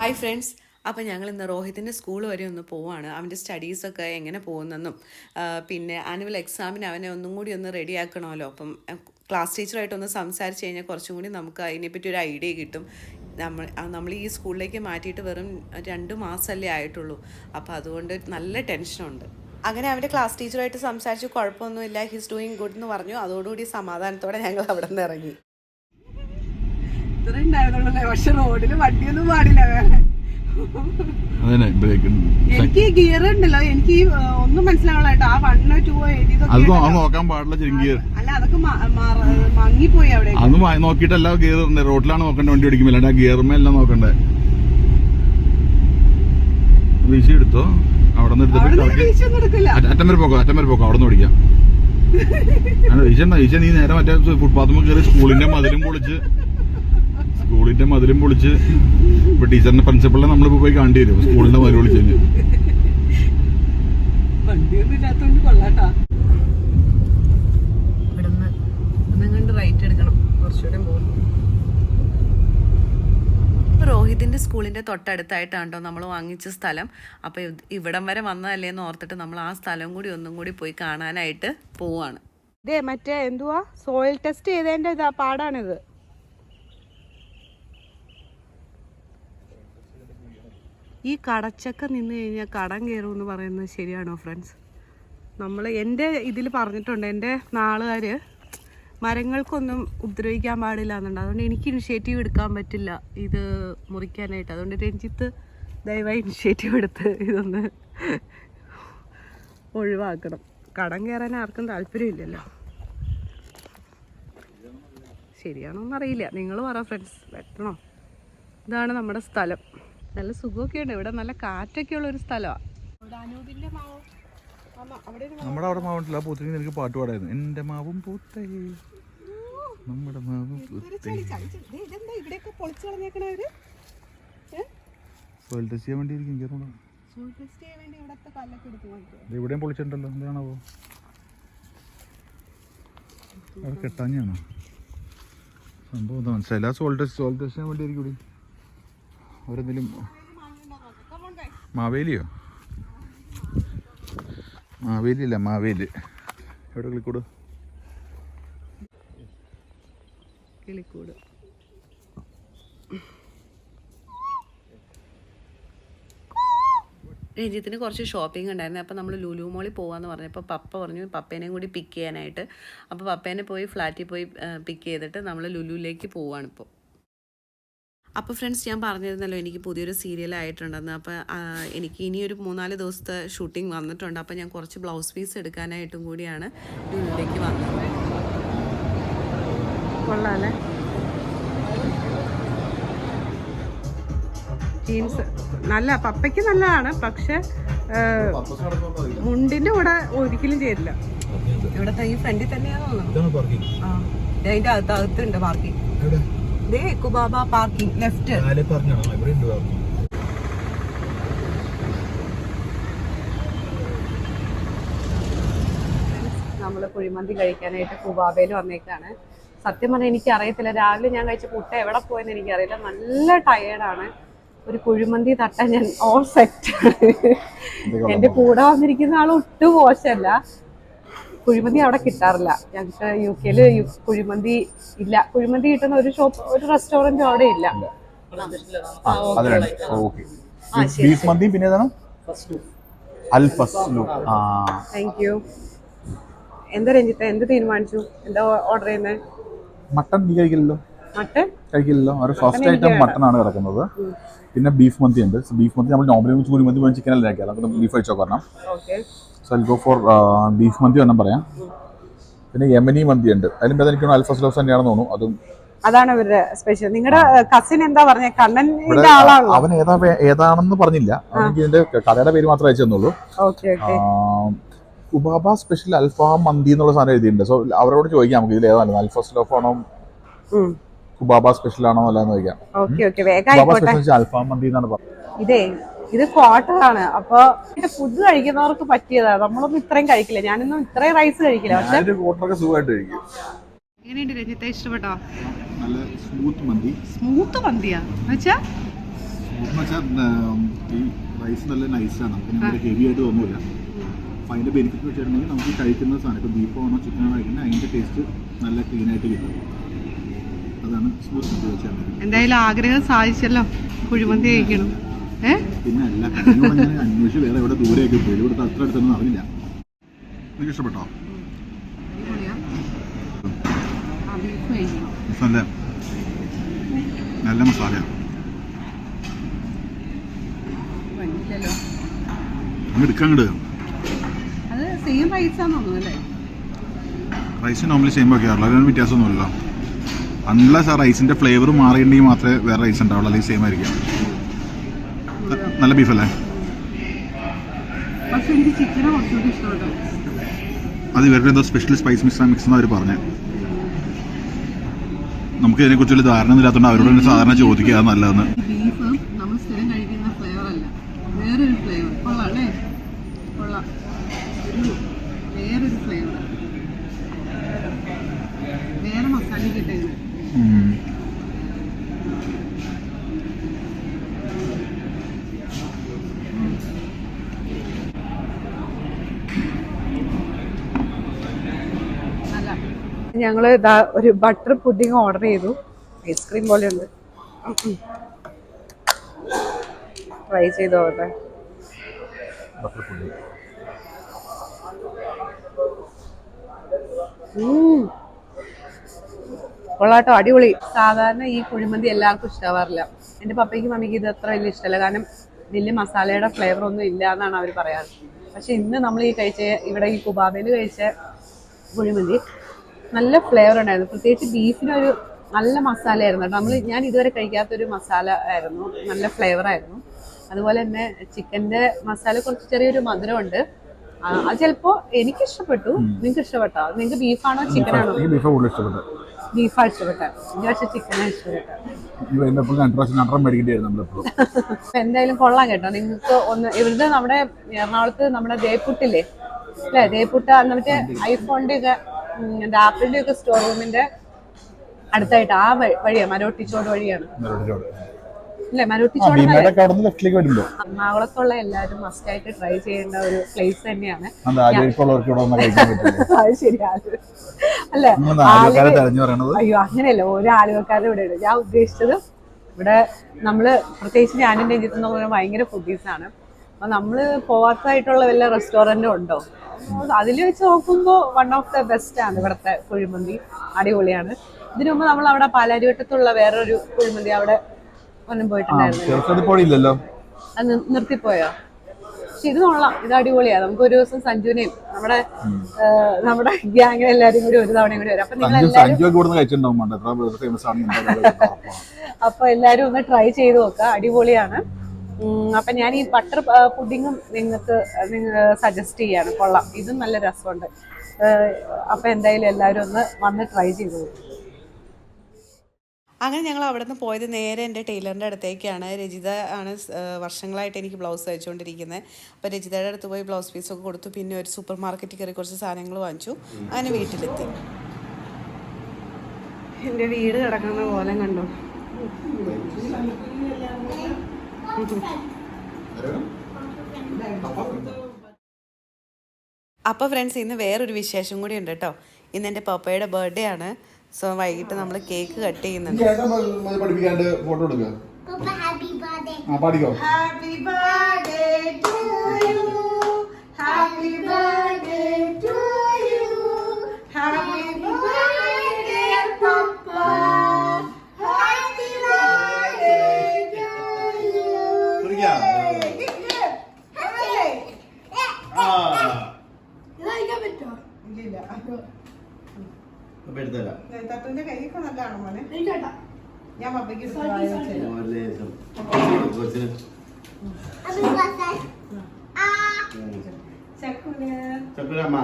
Hi friends അപ്പോൾ ഞങ്ങൾ ഇന്ന് റോഹിത്തിന്റെ സ്കൂൾ വരെ ഒന്ന് പോവാണ്. അവന്റെ സ്റ്റഡീസൊക്കെ എങ്ങനെ പോകുന്നെന്നും പിന്നെ ആനുവൽ എക്സാമിന് അവനെ ഒന്നും കൂടി ഒന്ന് റെഡി ആക്കണമല്ലോ. അപ്പം ക്ലാസ് ടീച്ചറായിട്ടൊന്ന് സംസാരിച്ച് കഴിഞ്ഞാൽ കുറച്ചും കൂടി നമുക്ക് അതിനെപ്പറ്റി ഒരു ഐഡിയ കിട്ടും. നമ്മൾ നമ്മൾ ഈ സ്കൂളിലേക്ക് മാറ്റിയിട്ട് വെറും രണ്ട് മാസമല്ലേ ആയിട്ടുള്ളൂ. അപ്പോൾ അതുകൊണ്ട് നല്ല ടെൻഷനുണ്ട് അങ്ങനെ അവന്റെ ക്ലാസ് ടീച്ചറായിട്ട് സംസാരിച്ച് കുഴപ്പമൊന്നുമില്ല. ഹിസ് ഡൂയിങ് ഗുഡ് എന്ന് പറഞ്ഞു. അതോടുകൂടി സമാധാനത്തോടെ ഞങ്ങൾ അവിടെ നിന്ന് ഇറങ്ങി. ഇത്ര ഉണ്ടായിരുന്നുള്ളൂ പക്ഷെ റോഡിൽ വണ്ടിയൊന്നും പാടില്ല വേറെ. അതന്നെ ബ്രേക്ക് എനിക്ക് ഗിയർ ഉണ്ടല്ലോ എനിക്ക് ഒന്നും മനസ്സിലാവണ കേട്ടോ ആ വണ്ണോ ടൂ അത് എഴുതിയതൊക്കെ നോക്കാൻ പാടില്ല ചെറിയ അല്ല അതൊക്കെ മങ്ങിപ്പോയി അവിടെ വാ- നോക്കിയിട്ടല്ല ഗിയർ റോഡിലാണ് നോക്കണ്ട വണ്ടി ഓടിക്കുമ്പോ. അല്ലാണ്ട് ആ ഗിയർമേ എല്ലാം നോക്കണ്ടേ? വീശി എടുത്തോ? അവിടെ നിന്ന് അറ്റ- വരെ പോക്കോ അറ്റം വരെ പോക്കോ. അവിടെ നിന്ന് ഓടിക്കാം ഈശ ഈശ നീ നേരെ മറ്റേ ഫുട്പാത്ത് കയറി സ്കൂളിന്റെ മതിലും പൊളിച്ച് സ്കൂളിന്റെ മതിലും പൊളിച്ച് ഇപ്പൊ ടീച്ചറിന്റെ പ്രിൻസിപ്പളിനെ നമ്മളിപ്പോ പോയി കാണേണ്ടി വരും. സ്കൂളിന്റെ മതിൽ പൊളിച്ച് കഴിഞ്ഞ്. സ്കൂളിന്റെ രോഹിതിന്റെ സ്കൂളിന്റെ തൊട്ടടുത്തായിട്ടാണ് നമ്മൾ വാങ്ങിച്ച സ്ഥലം? അപ്പോൾ ഇവിടം വരെ വന്നതല്ലേ എന്ന് ഓർത്തിട്ട് നമ്മൾ ആ സ്ഥലം കൂടി ഒന്നും കൂടി പോയി കാണാനായിട്ട് പോവാണ്. ഇതേ മറ്റേ എന്തുവാ? സോയിൽ ടെസ്റ്റ് ചെയ്തതിന്റെ ഇതാ പാടാണിത്. ഈ കടച്ചക്ക നിന്ന് കഴിഞ്ഞാൽ കടം കയറും എന്ന് പറയുന്നത് ശരിയാണോ ഫ്രണ്ട്സ് നമ്മൾ എന്റെ ഇതിൽ പറഞ്ഞിട്ടുണ്ട് എന്റെ നാളുകാർ മരങ്ങൾക്കൊന്നും ഉപദ്രവിക്കാൻ പാടില്ല എന്നുണ്ട്. അതുകൊണ്ട് എനിക്ക് ഇനിഷ്യേറ്റീവ് എടുക്കാൻ പറ്റില്ല ഇത് മുറിക്കാനായിട്ട്. അതുകൊണ്ട് രഞ്ജിത്ത് ദയവായി ഇനിഷ്യേറ്റീവ് എടുത്ത് ഇതൊന്ന് ഒഴിവാക്കണം. കടം കയറാൻ ആർക്കും താല്പര്യമില്ലല്ലോ. ശരിയാണോ എന്നറിയില്ല നിങ്ങൾ പറ ഫ്രണ്ട്സ് വെട്ടണോ? ഇതാണ് നമ്മുടെ സ്ഥലം. നല്ല സുഖമൊക്കെ ഉണ്ട് ഇവിടെ നല്ല കാറ്റൊക്കെ ഉള്ള ഒരു സ്ഥലമാണ് നമ്മുടെ അവിടെ മാവുണ്ടല്ലോ. ആ എനിക്ക് പാട്ട് പാടായിരുന്നു. എന്റെ മാവും പൂത്തേ. നമ്മുടെ മാവും സോയിൽ ടെസ്റ്റ് ചെയ്യാൻ വേണ്ടി ഇരിക്കും സോയിൽ ഇവിടെയും പൊളിച്ചിട്ടുണ്ടല്ലോ. എന്താണാവോ? അവിടെ കെട്ടാഞ്ഞാണോ? സംഭവം എന്താ മനസ്സിലായില്ല. ആ ടെസ്റ്റ് ചെയ്യാൻ വേണ്ടി അവരെന്തെങ്കിലും മാവേലിയോ? മാവേലി അല്ല മാവേലി. എവിടെ കിളിക്കൂട്? കിളിക്കൂട്. രഞ്ജിത്തിന് കുറച്ച് ഷോപ്പിംഗ് ഉണ്ടായിരുന്നു. അപ്പോൾ നമ്മൾ ലുലു മോളിൽ പോകാമെന്ന് പറഞ്ഞപ്പോൾ പപ്പ പറഞ്ഞു പപ്പേനെയും കൂടി പിക്ക് ചെയ്യാനായിട്ട്. അപ്പോൾ പപ്പേനെ പോയി ഫ്ലാറ്റിൽ പോയി പിക്ക് ചെയ്തിട്ട് നമ്മൾ ലുലുവിലേക്ക് പോവാണ് ഇപ്പോൾ അപ്പോൾ ഫ്രണ്ട്സ് ഞാൻ പറഞ്ഞിരുന്നല്ലോ എനിക്ക് പുതിയൊരു സീരിയൽ ആയിട്ടുണ്ടെന്ന്. അപ്പോൾ എനിക്ക് ഇനിയൊരു മൂന്നാൽ ദിവസത്തെ ഷൂട്ടിംഗ് വന്നിട്ടുണ്ട്. അപ്പോൾ ഞാൻ കുറച്ച് ബ്ലൗസ് പീസ് എടുക്കാനായിട്ടും കൂടിയാണ് ലുലുവിലേക്ക് വന്നത്. കൊള്ളാല്ലേ? ജീൻസ് നല്ല പപ്പയ്ക്ക് നല്ലതാണ്. പക്ഷെ മുണ്ടിന്റെ കൂടെ ഒരിക്കലും ചേരില്ല ഇവിടത്തെ ഈ ഫ്രണ്ടിൽ തന്നെയാണോ അതിന്റെ അകത്ത് അകത്തുണ്ട് പാർക്കിംഗ് ദേ കുബാബ പാർക്കിംഗ് ലെഫ്റ്റ് നമ്മൾ കുഴിമന്തി കഴിക്കാനായിട്ട് കുബാബയിൽ വന്നേക്കാണ്. സത്യം പറഞ്ഞാൽ എനിക്ക് അറിയത്തില്ല രാവിലെ ഞാൻ കഴിച്ച പുട്ട എവിടെ പോയെന്ന് എനിക്കറിയില്ല. നല്ല ടയേർഡാണ് ഒരു കുഴിമന്തി തട്ടാൻ ഞാൻ ഓൾ സെറ്റ് എന്റെ കൂടെ വന്നിരിക്കുന്ന ആൾ ഒട്ടും മോശമല്ല. കുഴിമന്തി അവിടെ കിട്ടാറില്ല. ഞങ്ങൾക്ക് യു കെയിൽ കുഴിമന്തി ഇല്ല. കുഴിമന്തി കിട്ടുന്ന ഒരു ഷോപ്പ് ഒരു റെസ്റ്റോറന്റ് അവിടെ ഇല്ല. ബീഫ് മന്തിയും പിന്നെ താങ്ക് യു എന്താ രഞ്ജിത്ത് എന്ത് തീരുമാനിച്ചു? എന്താ ഓർഡർ ചെയ്യുന്നത് മട്ടൺ നീ കഴിക്കില്ലല്ലോ മട്ടൻ? കഴിക്കില്ലല്ലോ ഒരു ഫസ്റ്റ് ഐറ്റം മട്ടൺ ആണ് കിടക്കുന്നത്. പിന്നെ ബീഫ് മന്തി ഉണ്ട് ബീഫ് മന്തി നമ്മൾ നോർമലി ചിക്കൻ അല്ല കഴിക്കാം നമുക്ക് ബീഫ് കഴിച്ചോ കാരണം so I go for beef mandi വേണം പറയാം. പിന്നെ യമനി മന്തി ഉണ്ട്. അതിലും ഭേദം എനിക്ക് അൽഫസ്ലോസ് തന്നെയാണെന്ന് തോന്നുന്നു. അതും അതാണ് ഇവരുടെ സ്പെഷ്യൽ നിങ്ങളുടെ കസിൻ എന്താ പറഞ്ഞ? കണ്ണൻ അവൻ ഏതാ ഏതാണെന്ന് പറഞ്ഞില്ല. എനിക്ക് ഇതിന്റെ കടയുടെ പേര് മാത്രമേ അയച്ചു തന്നുള്ളൂ ഓക്കേ. ഓക്കെ ഉബാബ സ്പെഷ്യൽ അൽഫാം മന്തി എന്നുള്ള സാധനം എഴുതിയിട്ടുണ്ട്. സോ അവരോട് ചോദിക്കാം നമുക്ക് ഇതിൽ ഏതാണ് അൽഫസ്ലോഫ് ആണോ? കുബാബ സ്പെഷ്യൽ ആണോ അല്ലാന്ന് ചോദിക്കാം. ഓക്കേ ഓക്കേ വേഗം കുബാബ സ്പെഷ്യൽ അൽഫാം മന്തി എന്നാണ് പറഞ്ഞത്. ഇതേ ഇത് ക്വാർട്ടറാണ്. അപ്പൊ ഇത് ഫുഡ് കഴിക്കുന്നവർക്ക് പറ്റിയതാ. നമ്മളൊന്നും ഇത്രയും കഴിക്കില്ല. ഞാനൊന്നും ഇത്രയും റൈസ് കഴിക്കില്ല. പക്ഷെ എങ്ങനെയുണ്ട് രഞ്ജിത്തെ? ഇഷ്ടപ്പെട്ടോ? നല്ല സ്മൂത്ത് മന്തി. സ്മൂത്ത് മന്തിയാ? എന്നുവെച്ചാ? ഈ റൈസ് നല്ല നൈസാണ് നമുക്ക് ഭയങ്കര ഹെവി ആയിട്ട് തോന്നില്ല അപ്പം അതിന്റെ ബെനിഫിറ്റ് വെച്ചിട്ടുണ്ടെങ്കിൽ നമുക്ക് കഴിക്കുന്ന സാധനം ഇപ്പോൾ ബീഫോ ആണോ ചിക്കൻ ആണോ കഴിക്കുന്നത് അതിന്റെ ടേസ്റ്റ് നല്ല ക്ലീൻ ആയിട്ട് കിട്ടും. അതാണ് സ്മൂത്ത് മന്തി വെച്ചാൽ എന്തായാലും ആഗ്രഹം സാധിച്ചല്ലോ. കുഴിമന്തി കഴിക്കണം. ഏ? പിന്നെ അല്ല കഴിഞ്ഞ അന്വേഷിച്ച് വേറെ എവിടെ ദൂരെയൊക്കെ പോയി. ഇവിടുത്തെ അത്ര അടുത്തൊന്നും അറിയില്ല നിങ്ങൾക്ക് ഇഷ്ടപ്പെട്ടോ? നല്ല നല്ല മസാലയാണ് എടുക്കാൻ റൈസ് നോർമലി സെയിം ഒക്കെ ആണല്ലോ. അതിനൊന്നും വ്യത്യാസമൊന്നുമില്ലല്ലോ. അൺലസ് ആ റൈസിന്റെ ഫ്ലേവർ മാറിയിട്ടുണ്ടെങ്കിൽ മാത്രമേ വേറെ റൈസ് ഉണ്ടാവുള്ളൂ. അല്ലെങ്കിൽ സെയിം ആയിരിക്കും. നല്ല ബീഫല്ലേ? അത് ഇവരുടെ എന്തോ സ്പെഷ്യൽ സ്പൈസ് മിക്സ് മിക്സ് എന്ന് അവർ പറഞ്ഞത് നമുക്ക് ഇതിനെക്കുറിച്ച് വലിയ ധാരണ ഇല്ലാത്തതുകൊണ്ട് അവരോട് തന്നെ സാധാരണ ചോദിക്കുക നല്ലതെന്ന്. വേറൊരു ഫ്ലേവർ കൊള്ളാം അല്ലേ? കൊള്ളാം. ഒരു വേറൊരു ഫ്ലേവർ വേറെ മസാല കിട്ടുന്നത് ഉം. ഞങ്ങൾ ഇതാ ഒരു ബട്ടർ പുഡിങ് ഓർഡർ ചെയ്തു. ഐസ്ക്രീം പോലെ ഉണ്ട് ട്രൈ ചെയ്ത് നോക്കട്ടെ. കൊള്ളാട്ടോ അടിപൊളി. സാധാരണ ഈ കുഴിമന്തി എല്ലാവർക്കും ഇഷ്ടാവാറില്ല. എന്റെ പപ്പയ്ക്കും മമ്മിക്ക് ഇത് അത്ര വലിയ ഇഷ്ടമല്ല കാരണം വലിയ മസാലയുടെ ഫ്ലേവർ ഒന്നും ഇല്ല എന്നാണ് അവർ പറയാറ്. പക്ഷെ ഇന്ന് നമ്മൾ ഈ കഴിച്ച ഇവിടെ ഈ കുബാബയിൽ കഴിച്ച കുഴിമന്തി നല്ല ഫ്ലേവർ ഉണ്ടായിരുന്നു. പ്രത്യേകിച്ച് ബീഫിനൊരു നല്ല മസാലയായിരുന്നു കേട്ടോ. നമ്മൾ ഞാൻ ഇതുവരെ കഴിക്കാത്തൊരു മസാല ആയിരുന്നു. നല്ല ഫ്ലേവർ ആയിരുന്നു. അതുപോലെ തന്നെ ചിക്കന്റെ മസാല കുറച്ച് ചെറിയൊരു മധുരമുണ്ട്. അത് ചിലപ്പോൾ എനിക്ക് ഇഷ്ടപ്പെട്ടു നിങ്ങൾക്ക് ഇഷ്ടപ്പെട്ടോ നിങ്ങൾക്ക് ബീഫാണോ ചിക്കനാണോ ആണോ? ബീഫ് കൂടുതൽ ഇഷ്ടപ്പെട്ടത് ബീഫാണ് ഇഷ്ടപ്പെട്ടത് എനിക്ക് പക്ഷേ ചിക്കനാണ് എന്തായാലും കൊള്ളാം കേട്ടോ. നിങ്ങൾക്ക് ഒന്ന് ഇവിടുത്തെ നമ്മുടെ എറണാകുളത്ത് നമ്മുടെ ദേപ്പുട്ടില്ലേ അല്ലേ? ദേപ്പുട്ട എന്നിട്ട് മറ്റേ ഐഫോണിന്റെ ഒക്കെ ആപ്പിളിന്റെ ഒക്കെ സ്റ്റോർ റൂമിന്റെ അടുത്തായിട്ട് ആ വഴിയാണ് വഴിയാ മരോട്ടിച്ചോട് വഴിയാണ്. എറണാകുളത്തുള്ള എല്ലാരും മസ്റ്റ് ആയിട്ട് ട്രൈ ചെയ്യേണ്ട ഒരു പ്ലേസ് തന്നെയാണ്. അത് ശരിയാണ് അല്ലേ? അയ്യോ അങ്ങനെയല്ല. ഓരോ ആലുവക്കാരും ഇവിടെ ഉണ്ട്. ഞാൻ ഉദ്ദേശിച്ചത് ഇവിടെ നമ്മൾ പ്രത്യേകിച്ച് ഞാനും രഞ്ജിത്തുന്ന എന്ന് പറയുന്നത് ഭയങ്കര ഫുഡീസ് ആണ്. അപ്പൊ നമ്മൾ പോവാത്തതായിട്ടുള്ള വല്ല റെസ്റ്റോറന്റും ഉണ്ടോ? അതിൽ വെച്ച് നോക്കുമ്പോൾ വൺ ഓഫ് ദ ബെസ്റ്റ് ആണ് ഇവിടുത്തെ കുഴിമന്തി. അടിപൊളിയാണ്. ഇതിനു മുമ്പ് നമ്മൾ അവിടെ പാലാരിവട്ടത്തുള്ള വേറൊരു കുഴിമന്തി അവിടെ ഒന്നും പോയിട്ടുണ്ടായിരുന്നു അത് നിർത്തിപ്പോയോ? പക്ഷെ ഇത് കൊള്ളാം. ഇത് അടിപൊളിയാ. നമുക്ക് ഒരു ദിവസം സഞ്ജുവിനെയും നമ്മുടെ നമ്മുടെ ഗ്യാങ്ങിനെ എല്ലാരും കൂടി ഒരു തവണയും കൂടി വരും. അപ്പൊ നിങ്ങൾ. അപ്പൊ എല്ലാരും ഒന്ന് ട്രൈ ചെയ്ത് നോക്കുക അടിപൊളിയാണ്. അപ്പൊ ഞാൻ ഈ ബട്ടർ പുഡിങ്ങും നിങ്ങൾക്ക് നിങ്ങൾ സജസ്റ്റ് ചെയ്യാണ്. കൊള്ളാം. ഇതും നല്ല രസമുണ്ട്. അപ്പൊ എന്തായാലും എല്ലാവരും ഒന്ന് വന്ന് ട്രൈ ചെയ്ത് നോക്കും. അങ്ങനെ ഞങ്ങൾ അവിടെ നിന്ന് പോയത് നേരെ എന്റെ ടൈലറിന്റെ അടുത്തേക്കാണ്. രജിത ആണ് വർഷങ്ങളായിട്ട് എനിക്ക് ബ്ലൗസ് തയ്ച്ചുകൊണ്ടിരിക്കുന്നത് അപ്പോൾ രജിതയുടെ അടുത്ത് പോയി ബ്ലൗസ് പീസൊക്കെ കൊടുത്തു. പിന്നെ ഒരു സൂപ്പർ മാർക്കറ്റിൽ കയറി കുറച്ച് സാധനങ്ങൾ വാങ്ങിച്ചു. അങ്ങനെ വീട്ടിലെത്തി. എന്റെ വീട് കിടക്കുന്ന പോലെ കണ്ടോ? അപ്പോൾ ഫ്രണ്ട്സ് ഇന്ന് വേറൊരു വിശേഷം കൂടി ഉണ്ട് കേട്ടോ ഇന്ന് എന്റെ പപ്പയുടെ ബർത്ത്ഡേ ആണ്. സോ വൈകിട്ട് നമ്മൾ കേക്ക് കട്ട് ചെയ്യുന്നുണ്ട്. പഠിപ്പിക്കാണ്ട് ഫോട്ടോ എടുക്കുക? ആ പാടിക്കോ? തട്ടുവിന്റെ കൈയൊക്കെ നല്ലതാണ് മോനെ? ഞാൻ പപ്പയ്ക്ക് ചക്കുരമ്മ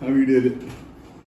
ആ വീഡിയോയിൽ.